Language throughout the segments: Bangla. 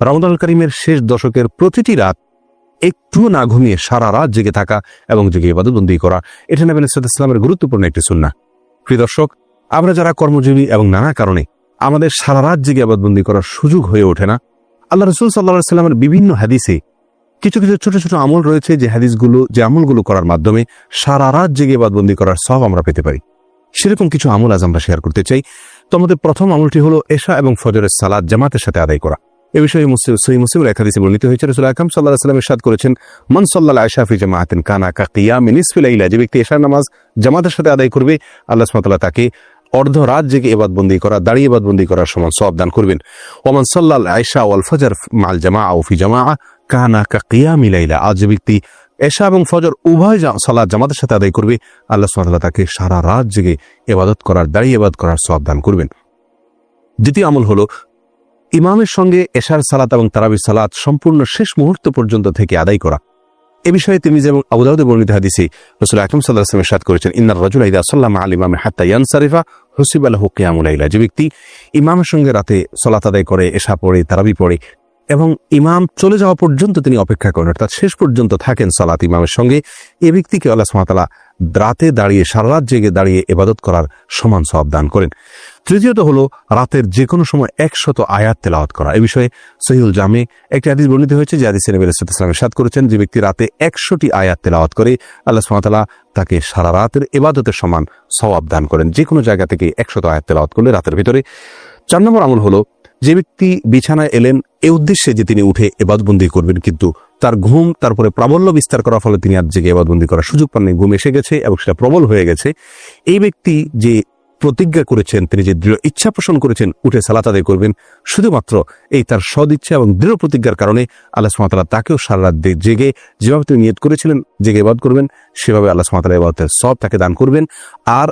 রমদান করিমের শেষ দশকের প্রতিটি রাত একটু না ঘুমিয়ে সারা রাত জেগে থাকা এবং জেগে ইবাদতবন্দি করা, এটা নবীন ইসলামের গুরুত্বপূর্ণ একটি সুন্না প্রিয় দর্শক, আমরা যারা কর্মজীবী এবং নানা কারণে আমাদের সারা রাত জেগে আবাদবন্দি করার সুযোগ হয়ে ওঠে না, আল্লাহ রসুল সাল্লাহ সাল্লামের বিভিন্ন হাদিসে কিছু কিছু ছোট ছোট আমল রয়েছে যে হাদিসগুলো, যে আমলগুলো করার মাধ্যমে সারা রাত জেগে বাদবন্দি করার সব আমরা পেতে পারি। সেরকম কিছু আমল আজ আমরা শেয়ার করতে চাই। তো আমাদের প্রথম আমলটি হলো এশা এবং ফজরের সালাদ জামাতের সাথে আদায় করা। এ বিষয়ে মুসলিম সহি মুসলিমের এক হাদিসে বর্ণিত হয়েছে রসুল আকরাম সাল্লাহ সাল্লাম ইরশাদ করেছেন, মন সাল্লাহ আয়শাফি জামাআতিন কানা কা কিয়ামি নিসফিল ইলা যে ব্যক্তি এশার নামাজ জামাতের সাথে আদায় করবে, আল্লাহ সুবহানাহু তাকে অর্ধ রাত জেগে এবাদবন্দি করা, দাঁড়িয়ে এবাদবন্দি করার সমান সব দান করবেন। ওমান সাল্লাল আয়সা ওয়াল ফজর মাল জামা ও ফি জামা কানা কা কিয়ামি লাইলা আজ যে ব্যক্তি এশা এবং ফজর উভয় সালাত জামাতের সাথে আদায় করবে, আল্লাহ তাআলা তাকে সারা রাত জেগে এবাদত করার, দাঁড়িয়ে এবাদত করার সব দান করবেন। দ্বিতীয় আমল হলো ইমামের সঙ্গে এশার সালাত এবং তারাবির সালাত সম্পূর্ণ শেষ মুহূর্ত পর্যন্ত থেকে আদায় করা। এ বিষয়ে তিনি যেমন আবুদাউদে বর্ণিত হাদিসি রসুল আকরম সাল্লাহ আসলামের সাদ করেছেন, ইন্নার রাজুল আহিদা সাল্লাম আল ইমামে হাত্তা ইয়ান সারিফা হুসিব আল্লাহ কিয়ামুলাইলা যে ব্যক্তি ইমামের সঙ্গে রাতে সলাত আদায় করে, এশা পড়ে, তারাবি পড়ে এবং ইমাম চলে যাওয়া পর্যন্ত তিনি অপেক্ষা করেন, অর্থাৎ শেষ পর্যন্ত থাকেন সালাত ইমামের সঙ্গে। এ ব্যক্তিকে আল্লাহ সুমাতালা রাতে দাঁড়িয়ে, সারা রাত জেগে দাঁড়িয়ে এবাদত করার সমান সব দান করেন। তৃতীয়ত হলো রাতের যে কোনো সময় একশত আয়াত তেলাওয়াত করা। এ বিষয়ে সহিউল জামে একটি হাদিস বর্ণিত হয়েছে, যে হাদিসে নবী সাল্লাল্লাহু সাদ করেছেন, যে ব্যক্তি রাতে একশোটি আয়াত তেলাওয়াত করে, আল্লাহ সুবহানাহু তাকে সারা রাতের এবাদতের সমান সওয়াব দান করেন। যে কোনো জায়গা থেকে একশত আয়াত তেলাওয়াত করলে রাতের ভিতরে। চার নম্বর আমল হলো যে ব্যক্তি বিছানায় এলেন, এ উদ্দেশ্যে যে তিনি উঠে এবাদবন্দি করবেন, কিন্তু তার ঘুম, তারপরে প্রাবল্য বিস্তার করার ফলে তিনি আর জেগে এবাদবন্দি করার সুযোগ পাননি। ঘুম এসে গেছে এবং সেটা প্রবল হয়ে গেছে। এই ব্যক্তি যে প্রতিজ্ঞা করেছেন, তিনি যে দৃঢ় ইচ্ছা পোষণ করেছেন, উঠে সালাত আদায় করবেন। শুধুমাত্র এই তার সদিচ্ছা এবং দৃঢ় প্রতিজ্ঞার কারণে আল্লাহ সুমাতালা তাকেও সারা রাত জেগে, যেভাবে তিনি নিয়ত করেছিলেন, জেগে এবাদ করবেন, সেভাবে আল্লাহ সুমাতালা এবাদতের সব তাকে দান করবেন। আর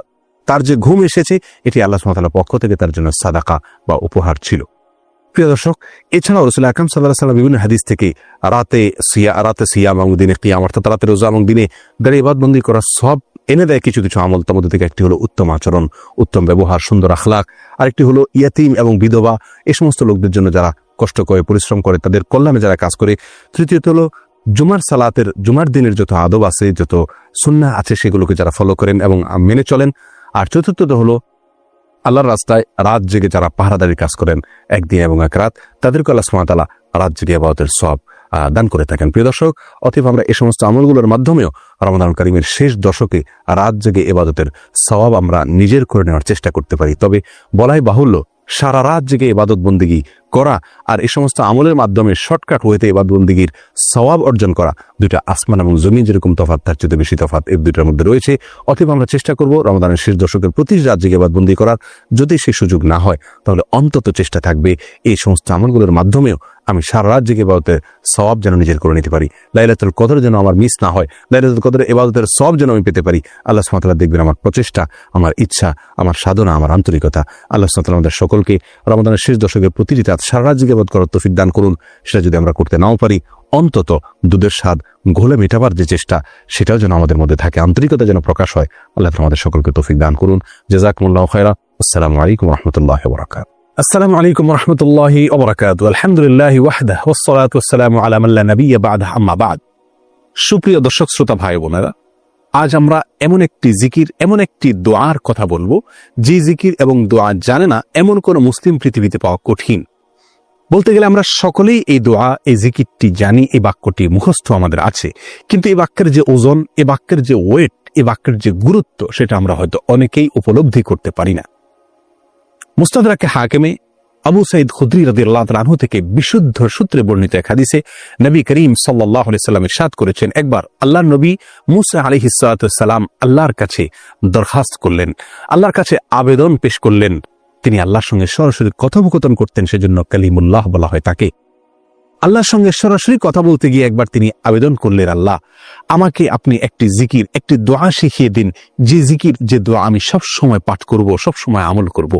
তার যে ঘুম এসেছে, এটি আল্লাহ সুমাতালার পক্ষ থেকে তার জন্য সাদাকা বা উপহার ছিল। প্রিয় দর্শক, এছাড়াও রসুল আকরাম সাল্লাহ সাল্লাম বিভিন্ন হাদিস থেকে রাতে সিয়া, রাতে সিয়াম এবং দিনে কিয়াম অর্থাৎ রাতে রোজা এবং দিনে দাঁড়িয়ে ইবাদবন্দি করার সব এনে দেয় কিছু কিছু আমল। তার মধ্যে থেকে একটি হলো উত্তম আচরণ, উত্তম ব্যবহার, সুন্দর আখলাক আরেকটি হলো ইয়াতিম এবং বিধবা। এ সমস্ত লোকদের জন্য যারা কষ্ট করে, পরিশ্রম করে, তাদের কল্যাণে যারা কাজ করে। তৃতীয়ত হলো জুমার সালাতের, জুমার দিনের যত আদব আছে, যত সুন্নাহ আছে, সেগুলোকে যারা ফলো করেন এবং মেনে চলেন। আর চতুর্থত হলো আল্লাহর রাস্তায় রাত জেগে যারা পাহারাদারির কাজ করেন একদিন এবং এক রাত, তাদেরকে আল্লাহ সুমাতালা রাত জেগে আবাদতের সব দান করে থাকেন। প্রিয় দর্শক অথবা আমরা এ সমস্ত আমলগুলোর মাধ্যমেও রমাদান করিমের শেষ দশকে রাত জেগে এবাদতের স্বভাব আমরা নিজের করে নেওয়ার চেষ্টা করতে পারি। তবে বলাই বাহুল্য সারা রাত জেগে এবাদত বন্দিগি করা আর এ সমস্ত আমলের মাধ্যমে শর্টকাট হইতে এবাদ বন্দিগির সওয়াব অর্জন করা। দুইটা আসমান এবং জমিন যেরকম তফাত তার চেয়ে বেশি তফাত এই দুইটার মধ্যে রয়েছে। অতএব আমরা চেষ্টা করব রমদানের শেষ দশকের প্রতি রাত জেগে এবাদ বন্দি করার। যদি সেই সুযোগ না হয়, তাহলে অন্তত চেষ্টা থাকবে এই সমস্ত আমলগুলোর মাধ্যমেও আমি সারা রাত জেগে এবাদতের সওয়াব যেন নিজের করে নিতে পারি। লাইলাতুল কদর যেন আমার মিস না হয়, লাইলাতুল কদরের এবাদতের সব যেন আমি পেতে পারি। আল্লাহ সুমাতাল্লাহ দেখবেন আমার প্রচেষ্টা, আমার ইচ্ছা, আমার সাধনা, আমার আন্তরিকতা। আল্লাহ সুমাতাল্লাহ আমাদের সকলকে রমাদানের শেষ দশকের প্রতিটি রাত সারা রাত জেগে করার তৌফিক দান করুন। সেটা যদি আমরা করতে নাও পারি, অন্তত দুধের স্বাদ, ঘোলে মেটাবার যে চেষ্টা, সেটাও যেন আমাদের মধ্যে থাকে, আন্তরিকতা যেন প্রকাশ হয়। আল্লাহ আমাদের সকলকে তৌফিক দান করুন। জাজাকুমুল্লাহ খায়রা আসসালামু আলাইকুম রহমতুল্লাহ বরাকাত আসসালামু আলাইকুম রহমতুল্লাহ ওবরাকাত। আলহামদুলিল্লাহ ওয়াহদা ওয়াসসালাতু ওয়াসসালামু আলা মান লা নাবিয়্যা বা'দা। সুপ্রিয় দর্শক, শ্রোতা ভাই বোনেরা, আজ আমরা এমন একটি জিকির, এমন একটি দোয়ার কথা বলব। যে জিকির এবং দোয়া জানে না এমন কোন মুসলিম পৃথিবীতে পাওয়া কঠিন। বলতে গেলে আমরা সকলেই এই দোয়া, এই জিকিরটি জানি, এই বাক্যটি মুখস্থ আমাদের আছে। কিন্তু এই বাক্যের যে ওজন এ বাক্যের যে ওয়েট এ বাক্যের যে গুরুত্ব, সেটা আমরা হয়তো অনেকেই উপলব্ধি করতে পারি না। মুস্তাদরাকে হাকেমে আবু সাইদ খুদ্রি রদি আল্লাহ রানহু থেকে বিশুদ্ধ সূত্রে বর্ণিত এক হাদিসে নবী করিম সাল্লাহ সাল্লাম ইরশাদ করেছেন, একবার আল্লাহ নবী মুসা আলী সালাম আল্লাহর কাছে দরখাস্ত করলেন, আল্লাহর কাছে আবেদন পেশ করলেন। তিনি আল্লাহর সঙ্গে সরাসরি কথোপকথন করতেন, সেজন্য কালিমুল্লাহ বলা হয় তাকে। আল্লাহর সঙ্গে সরাসরি কথা বলতে গিয়ে একবার তিনি আবেদন করলেন, আল্লাহ, আমাকে আপনি একটি জিকির, একটি দোয়া শিখিয়ে দিন। যে জিকির, যে দোয়া আমি সব সময় পাঠ করব সব সময় আমল করব।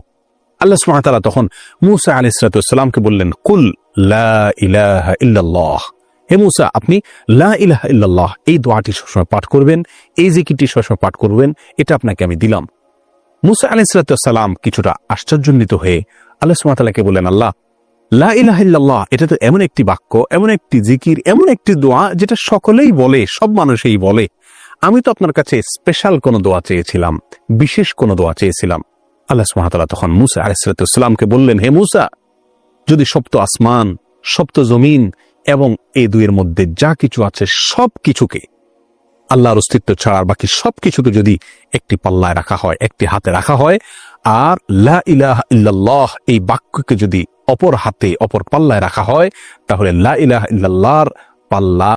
আল্লাহ সুবহানাহু তখন মুসা আলাইহিস সালামকে বললেন, কুল ইল্লাল্লাহ। হে মুসা, আপনি লা ইলাহা এই দোয়াটি সবসময় পাঠ করবেন, এই জিকিরটি সবসময় পাঠ করবেন, এটা আপনাকে আমি দিলাম। মুসা আলাইহিস সালাম কিছুটা আশ্চর্যান্বিত হয়ে আল্লাহ সুবহানাহু বললেন, আল্লাহ, লা ইলাহা এটা তো এমন একটি বাক্য, এমন একটি জিকির, এমন একটি দোয়া যেটা সকলেই বলে, সব মানুষই বলে। আমি তো আপনার কাছে স্পেশাল কোনো দোয়া চেয়েছিলাম, বিশেষ কোনো দোয়া চেয়েছিলাম। আল্লাহ সুহামতাল্লাহ তখন মুসা আলাইসালামকে বললেন, হে মুসা, যদি সপ্ত আসমান, সপ্ত জমিন এবং এই দুইয়ের মধ্যে যা কিছু আছে সব কিছুকে আল্লাহর অস্তিত্ব ছাড়া আর বাকি সব কিছুকে যদি একটি পাল্লায় রাখা হয়, একটি হাতে রাখা হয়, আর লা ইলাহা এই বাক্যকে যদি অপর হাতে, অপর পাল্লায় রাখা হয়, তাহলে লা ইলাহা ইল্লাল্লাহর পাল্লা